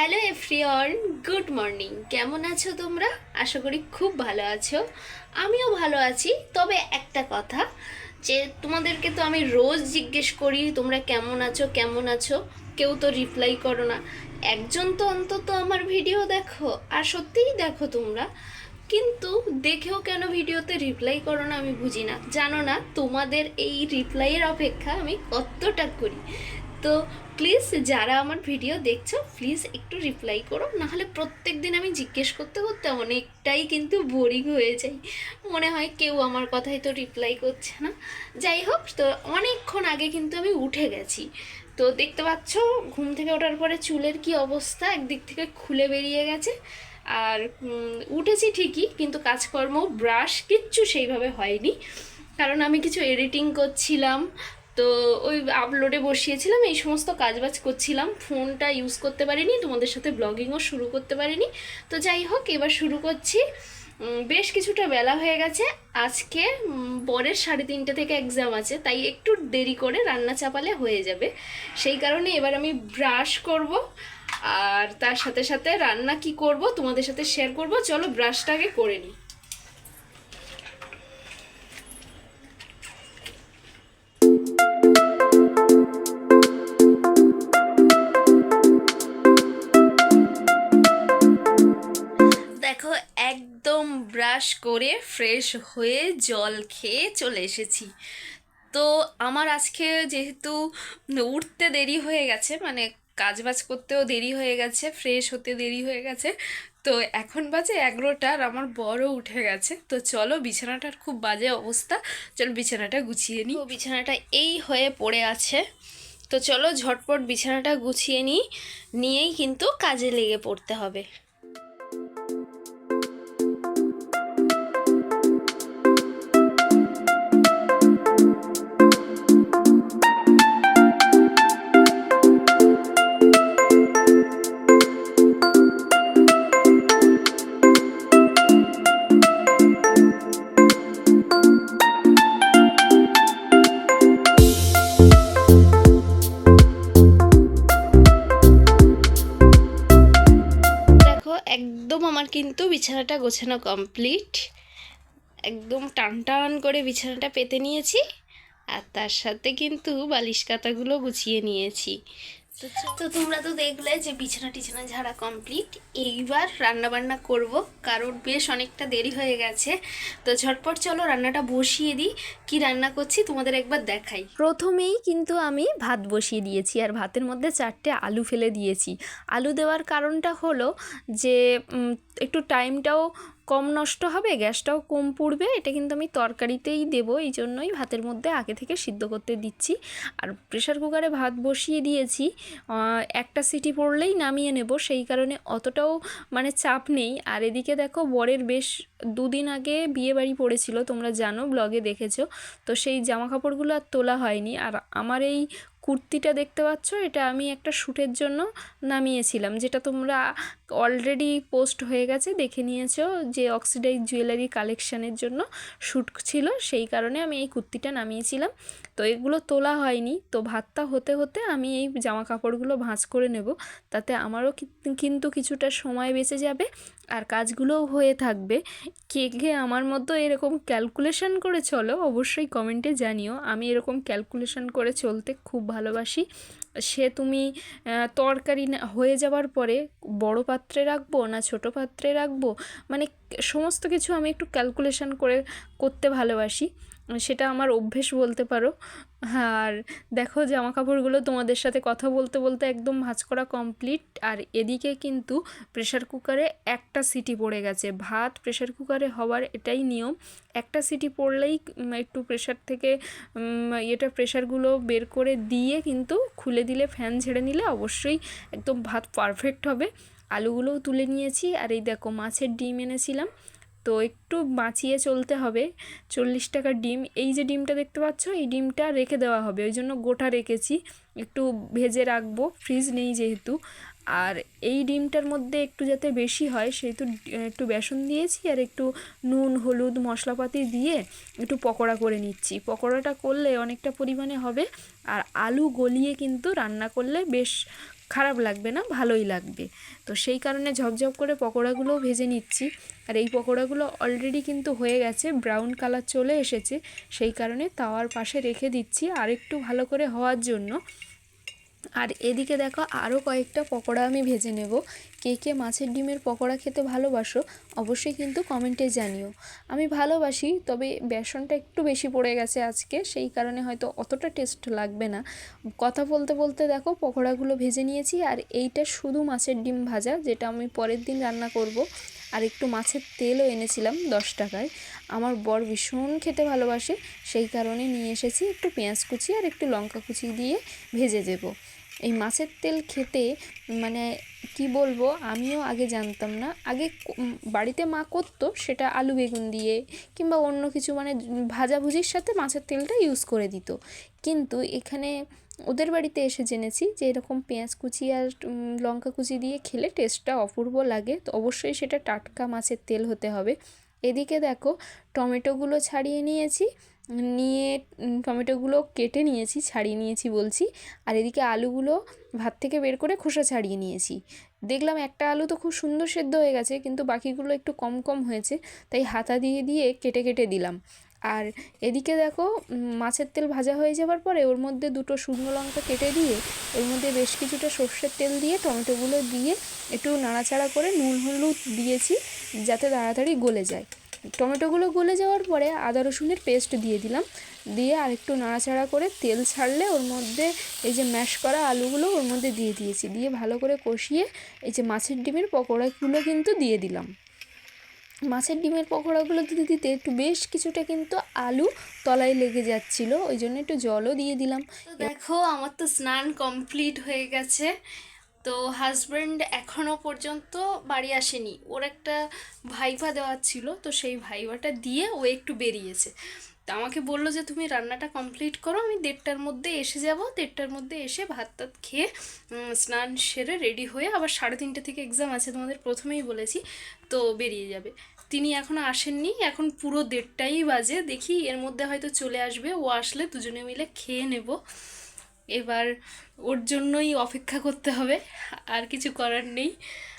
Hello everyone, good morning. কেমন আছো তোমরা? আশা করি খুব ভালো আছো। আমিও ভালো আছি। তবে একটা কথা, যে তোমাদেরকে তো আমি রোজ জিজ্ঞেস করি, তোমরা কেমন আছো কেমন আছো? কেউ তো রিপ্লাই করো না। একজন তো অন্তত আমার ভিডিও দেখো, আর সত্যিই দেখো তোমরা। কিন্তু দেখেও কেন ভিডিওতে রিপ্লাই করো না আমি বুঝি না। জানো না, তোমাদের এই রিপ্লাইয়ের অপেক্ষা আমি কতটা করি। তো প্লিজ যারা আমার ভিডিও দেখছ প্লিজ একটু রিপ্লাই করো, নাহলে প্রত্যেক দিন আমি জিজ্ঞেস করতে করতে অনেকটাই কিন্তু বোরিং হয়ে যাই। মনে হয় কেউ আমার কথাই তো রিপ্লাই করছে না। যাই হোক, তো অনেকক্ষণ আগে কিন্তু আমি উঠে গেছি। তো দেখতে পাচ্ছ, ঘুম থেকে ওঠার পরে চুলের কি অবস্থা, একদিক থেকে খুলে বেরিয়ে গেছে। আর উঠেছি ঠিকই, কিন্তু কাজকর্ম ব্রাশ কিচ্ছু সেইভাবে হয়নি। কারণ আমি কিছু এডিটিং করছিলাম তো ওই আপলোডে বসিয়েছিলাম, এই সমস্ত কাজবাজ করছিলাম। ফোনটা ইউজ করতে পারিনি, তোমাদের সাথে ব্লগিংও শুরু করতে পারিনি। তো যাই হোক, এবার শুরু করছি। বেশ কিছুটা বেলা হয়ে গেছে। আজকে পরের সাড়ে তিনটে থেকে এক্সাম আছে, তাই একটু দেরি করে রান্না চাপালে হয়ে যাবে। সেই কারণে এবার আমি ব্রাশ করব, আর তার সাথে সাথে রান্না কি করব তোমাদের সাথে শেয়ার করব। চলো ব্রাশটাকে করে নিই। ব্রাশ করে ফ্রেশ হয়ে জল খেয়ে চলে এসেছি। তো আমার আজকে যেহেতু উঠতে দেরি হয়ে গেছে মানে কাজবাজ করতেও দেরি হয়ে গেছে ফ্রেশ হতে দেরি হয়ে গেছে, তো এখন বাজে এগারোটা আর আমার বড় উঠে গেছে। তো চলো বিছানাটার খুব বাজে অবস্থা, চলো বিছানাটা গুছিয়ে নিই। বিছানাটা এই হয়ে পড়ে আছে। তো চলো ঝটপট বিছানাটা গুছিয়ে নিই, নিয়েই কিন্তু কাজে লেগে পড়তে হবে। আমার কিন্তু বিছানাটা গোছানো কমপ্লিট একদম টান টান করে বিছানাটা পেতে নিয়েছি। আর তার সাথে কিন্তু বালিশ কাতাগুলো গুছিয়ে নিয়েছি। তো তোমরা তো দেখলে যে বিছানা টিছানা ঝাড়া কমপ্লিট এইবার রান্না বান্না করব, কারণ বেশ অনেকটা দেরি হয়ে গেছে। তো ঝটপট চলো রান্নাটা বসিয়ে দিই। কি রান্না করছি তোমাদের একবার দেখাই। প্রথমেই কিন্তু আমি ভাত বসিয়ে দিয়েছি, আর ভাতের মধ্যে চারটে আলু ফেলে দিয়েছি। আলু দেওয়ার কারণটা হলো যে একটু টাইমটাও কম নষ্ট হবে, গ্যাসটাও কম পুড়বে, এটা কিন্তু আমি তরকারিতেই দেবো, এই জন্যই ভাতের মধ্যে আগে থেকে সিদ্ধ করতে দিচ্ছি। আর প্রেশার কুকারে ভাত বসিয়ে দিয়েছি একটা সিটি পড়লেই নামিয়ে নেব, সেই কারণে অতটাও মানে চাপ নেই। আর এদিকে দেখো, বরের বেশ দুদিন আগে বিয়ে বাড়ি পড়েছিল, তোমরা জানো, ব্লগে দেখেছ, তো সেই জামা কাপড়গুলো আর তোলা হয়নি। আর আমার এই কুর্তিটা দেখতে পাচ্ছ, এটা আমি একটা শ্যুটের জন্য নামিয়েছিলাম, যেটা তোমরা অলরেডি পোস্ট হয়ে গেছে, দেখে নিয়েছো যে অক্সিডাইজ জুয়েলারি কালেকশানের জন্য শ্যুট ছিল, সেই কারণে আমি এই কুর্তিটা নামিয়েছিলাম। তো এগুলো তোলা হয়নি, তো ভাতটা হতে হতে আমি এই জামা কাপড়গুলো ভাঁজ করে নেব, তাতে আমারও কিন্তু কিছুটা সময় বেঁচে যাবে আর কাজগুলোও হয়ে থাকবে। কে কে আমার মতো এরকম ক্যালকুলেশন করে চলো অবশ্যই কমেন্টে জানিও। আমি এরকম ক্যালকুলেশন করে চলতে খুব ভালোবাসি। সে তুমি তরকারি হয়ে যাওয়ার পরে বড় রাখব না ছোট পাত্রে রাখব? মানে সমস্ত কিছু আমি একটু ক্যালকুলেশন করে করতে ভালোবাসি। সেটা আমার অভ্যেস বলতে পারো। আর দেখো জামা কাপড়গুলো তোমাদের সাথে কথা বলতে বলতে একদম ভাঁজ করা কমপ্লিট আর এদিকে কিন্তু প্রেশার কুকারে একটা সিটি পড়ে গেছে। ভাত প্রেশার কুকারে হওয়ার এটাই নিয়ম। একটা সিটি পড়লেই একটু প্রেশার থেকে এটা প্রেশারগুলো বের করে দিয়ে কিন্তু খুলে দিলে ফ্যান ঝেড়ে নিলে অবশ্যই একদম ভাত পারফেক্ট হবে। আলুগুলোও তুলে নিয়েছি আর এই দেখো মাছের ডিম এনেছিলাম। তো একটু বাঁচিয়ে চলতে হবে, চল্লিশ টাকার ডিম। এই যে ডিমটা দেখতে পাচ্ছ, এই ডিমটা রেখে দেওয়া হবে। ওই জন্য গোটা রেখেছি, একটু ভেজে রাখব, ফ্রিজ নেই যেহেতু। আর এই ডিমটার মধ্যে একটু যাতে বেশি হয়, সেহেতু একটু বেসন দিয়েছি আর একটু নুন, হলুদ, মশলাপাতি দিয়ে একটু পকোড়া করে নিচ্ছি। পকোড়াটা করলে অনেকটা পরিমাণে হবে। আর আলু গলিয়ে কিন্তু রান্না করলে বেশ খারাপ লাগবে না, ভালোই লাগবে। তো সেই কারণে ঝপঝপ করে পকোড়াগুলোও ভেজে নিচ্ছি। আর এই পকোড়াগুলো অলরেডি কিন্তু হয়ে গেছে ব্রাউন কালার চলে এসেছে। সেই কারণে তাওয়ার পাশে রেখে দিচ্ছি আর একটু ভালো করে হওয়ার জন্য। আর এদিকে দেখো আরও কয়েকটা পকোড়া আমি ভেজে নেব। কে কে মাছের ডিমের পকোড়া খেতে ভালোবাসো অবশ্যই কিন্তু কমেন্টে জানিও। আমি ভালোবাসি, তবে বেসনটা একটু বেশি পড়ে গেছে আজকে, সেই কারণে হয়তো অতটা টেস্ট লাগবে না। কথা বলতে বলতে দেখো পকোড়াগুলো ভেজে নিয়েছি, আর এইটা শুধু মাছের ডিম ভাজা, যেটা আমি পরের দিন রান্না করব। আর একটু মাছের তেলও এনেছিলাম দশ টাকায়। আমার বর ভীষণ খেতে ভালোবাসে, সেই কারণে নিয়ে এসেছি একটু পেঁয়াজ কুচি আর একটু লঙ্কা কুচি দিয়ে ভেজে দেবো। এই মাছের তেল খেতে মানে কি বলব, আমিও আগে জানতাম না। আগে বাড়িতে মা করতো সেটা আলু বেগুন দিয়ে কিংবা অন্য কিছু মানে ভাজাভুজির সাথে মাছের তেলটা ইউজ করে দিত। কিন্তু এখানে ওদের বাড়িতে এসে জেনেছি যে এরকম পেঁয়াজ কুচি আর লঙ্কা কুচি দিয়ে খেলে টেস্টটা অপূর্ব লাগে। তো অবশ্যই সেটা টাটকা মাছের তেল হতে হবে। এদিকে দেখো টমেটোগুলো ছাড়িয়ে নিয়েছি, নিয়ে টমেটোগুলো কেটে নিয়েছি, ছাড়িয়ে নিয়েছি বলছি। আর এদিকে আলুগুলো ভাত থেকে বের করে খোসা ছাড়িয়ে নিয়েছি। দেখলাম একটা আলু তো খুব সুন্দর সেদ্ধ হয়ে গেছে, কিন্তু বাকিগুলো একটু কম কম হয়েছে, তাই হাতা দিয়ে দিয়ে কেটে কেটে দিলাম। আর এদিকে দেখো মাছের তেল ভাজা হয়ে যাওয়ার পরে ওর মধ্যে দুটো শুকনো লঙ্কা কেটে দিয়ে ওর মধ্যে বেশ কিছুটা সর্ষের তেল দিয়ে টমেটোগুলো দিয়ে একটু নাড়াচাড়া করে নুন, হলুদ দিয়েছি। যাতে তাড়াতাড়ি গলে যায়। টমেটোগুলো গলে যাওয়ার পরে আদা রসুনের পেস্ট দিয়ে দিলাম। দিয়ে আরেকটু নাড়াচাড়া করে তেল ছাড়লে ওর মধ্যে এই যে ম্যাশ করা আলুগুলো ওর মধ্যে দিয়ে দিয়েছি। দিয়ে ভালো করে কষিয়ে এই যে মাছের ডিমের পকোড়াগুলো কিন্তু দিয়ে দিলাম। মাছের ডিমের পকোড়াগুলো দিতে দিতে একটু বেশ কিছুটা কিন্তু আলু তলায় লেগে যাচ্ছিল, ওই জন্য একটু জলও দিয়ে দিলাম। দেখো, আমার তো স্নান কমপ্লিট হয়ে গেছে। তো হাজব্যান্ড এখনও পর্যন্ত বাড়ি আসেনি। ওর একটা ভাইভা দেওয়ার ছিল, তো সেই ভাইভাটা দিয়ে ও একটু বেরিয়েছে। তো আমাকে বলল যে, তুমি রান্নাটা কমপ্লিট করো, আমি দেড়টার মধ্যে এসে যাব। দেড়টার মধ্যে এসে ভাত টাত খেয়ে স্নান সেরে রেডি হয়ে আবার সাড়ে তিনটে থেকে এক্সাম আছে তোমাদের প্রথমেই বলেছি, তো বেরিয়ে যাবে। তিনি এখনও আসেননি, এখন পুরো দেড়টাই বাজে। দেখি এর মধ্যে হয়তো চলে আসবে, ও আসলে দুজনে মিলে খেয়ে নেব। এবার ওর জন্যই অপেক্ষা করতে হবে, আর কিছু করার নেই।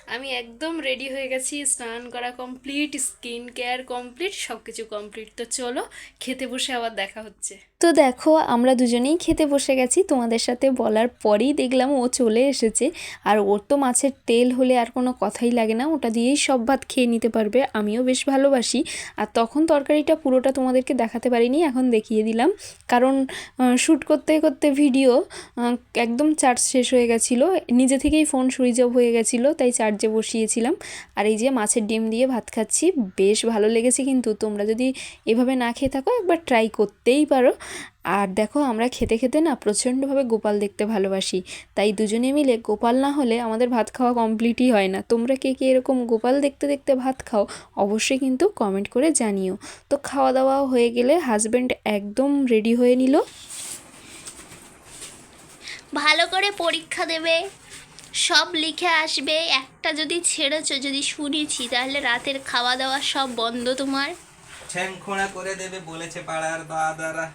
আমি একদম রেডি হয়ে গেছি, স্নান করা কমপ্লিট স্কিন কেয়ার কমপ্লিট সব কিছু কমপ্লিট তো চলো, খেতে বসে আবার দেখা হচ্ছে। তো দেখো, আমরা দুজনেই খেতে বসে গেছি। তোমাদের সাথে বলার পরেই দেখলাম ও চলে এসেছে। আর ওর তো মাছের তেল হলে আর কোনো কথাই লাগে না। ওটা দিয়েই সব ভাত খেয়ে নিতে পারবে। আমিও বেশ ভালোবাসি। আর তখন তরকারিটা পুরোটা তোমাদেরকে দেখাতে পারিনি, এখন দেখিয়ে দিলাম। কারণ শ্যুট করতে করতে ভিডিও একদম চার্জ শেষ হয়ে গেছিল। নিজে থেকেই ফোন সুইচ অফ হয়ে গেছিল, তাই চার্জে বসিয়েছিলাম। আর এই যে মাছের ডিম দিয়ে ভাত খাচ্ছি, বেশ ভালো লেগেছে কিন্তু। তোমরা যদি এভাবে না খেয়ে থাকো, একবার ট্রাই করতেই পারো। আর দেখো, আমরা খেতে খেতে না প্রচণ্ডভাবে গোপাল দেখতে ভালোবাসি। তাই দুজনে মিলে গোপাল না হলে আমাদের ভাত খাওয়া কমপ্লিটই হয় না। তোমরা কে কে এরকম গোপাল দেখতে দেখতে ভাত খাও, অবশ্যই কিন্তু কমেন্ট করে জানিও। তো খাওয়া দাওয়া হয়ে গেলে হাজব্যান্ড একদম রেডি হয়ে নিল। ভালো করে পরীক্ষা দেবে, সব লিখে আসবে, একটা যদি ছেড়েছো, যদি শুনেছি, তাহলে রাতের খাওয়া দাওয়া সব বন্ধ তোমার। ঠ্যাং খোঁড়া করে দেবে বলেছে পাড়ার দাদারা।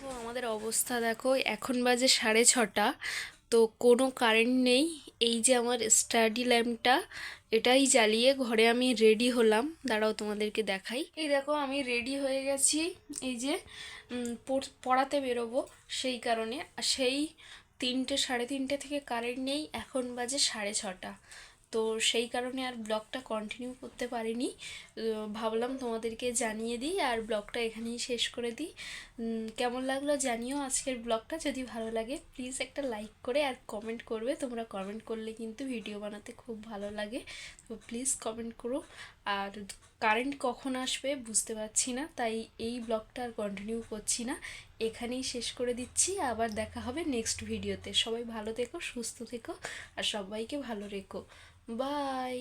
তো আমাদের অবস্থা দেখো এখন বাজে সাড়ে ছটা তো কোনো কারেন্ট নেই এই যে আমার স্টাডি ল্যাম্পটা এটাই জ্বালিয়ে ঘরে আমি রেডি হলাম। দাঁড়াও তোমাদেরকে দেখাই। এই দেখো আমি রেডি হয়ে গেছি এই যে পড়- পড়াতে বেরোবো সেই কারণে আর সেই তিনটে, সাড়ে তিনটে থেকে কারেন্ট নেই, এখন বাজে সাড়ে ছটা। তো সেই কারণে আর ব্লগটা কন্টিনিউ করতে পারিনি। ভাবলাম তোমাদেরকে জানিয়ে দিই আর ব্লগটা এখানেই শেষ করে দিই। কেমন লাগল জানিও আজকের ব্লগটা যদি ভালো লাগে প্লিজ একটা লাইক করে আর কমেন্ট করবে। তোমরা কমেন্ট করলে কিন্তু ভিডিও বানাতে খুব ভালো লাগে। তো প্লিজ কমেন্ট করো। আর কারেন্ট কখন আসবে বুঝতে পারছি না, তাই এই ব্লগটা আর কন্টিনিউ করছি না। এখানেই শেষ করে দিচ্ছি। আবার দেখা হবে নেক্সট ভিডিওতে সবাই ভালো থেকো, সুস্থ থেকো, আর সবাইকে ভালো রেখো। বাই